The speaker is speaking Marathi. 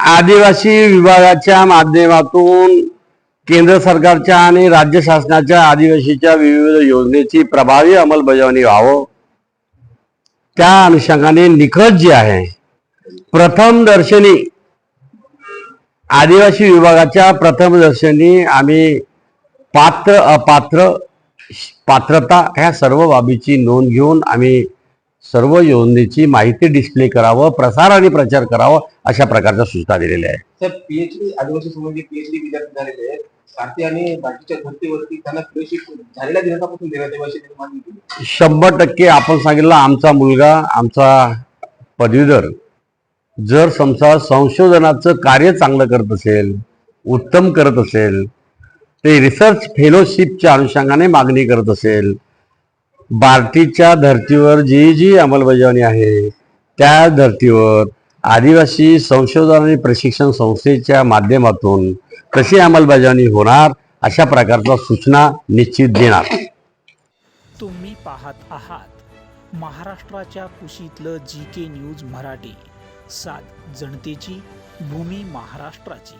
आदिवासी विभागाच्या माध्यमातून केंद्र सरकारच्या आणि राज्य शासनाच्या आदिवासीच्या विविध योजनेची प्रभावी अंमलबजावणी व्हावं. त्या अनुषंगाने निकष जे आहे प्रथम दर्शनी आदिवासी विभागाच्या प्रथम दर्शनी आम्ही पात्र अपात्र पात्रता ह्या सर्व बाबीची नोंद घेऊन आम्ही सर्व योजनेची माहिती डिस्प्ले करावं प्रसार आणि प्रचार करावं अशा प्रकारच्या सूचना दिलेल्या आहेत. सर पीएचडी आदिवासी समाजाचे पीएचडी विद्यार्थी झालेले आहेत. सारथी आणि बाकीच्या धर्तीवरती त्यांना फेलोशिप झालेल्या दिवसापासून देण्यात मागणी केली. शंभर टक्के आपण सांगितलं आमचा मुलगा आमचा पदवीधर जर समजा संशोधनाचं कार्य चांगलं करत असेल उत्तम करत असेल ते रिसर्च फेलोशिपच्या अनुषंगाने मागणी करत असेल बार्टीच्या धर्तीवर जी जी अंमलबजावणी आहे त्या धर्तीवर आदिवासी संशोधन आणि प्रशिक्षण संस्थेच्या माध्यमातून कशी अंमलबजावणी होणार अशा प्रकारच्या सूचना निश्चित देणार. तुम्ही पाहत आहात महाराष्ट्राच्या कुशीतलं जी के न्यूज मराठी सात जनतेची भूमी महाराष्ट्राची.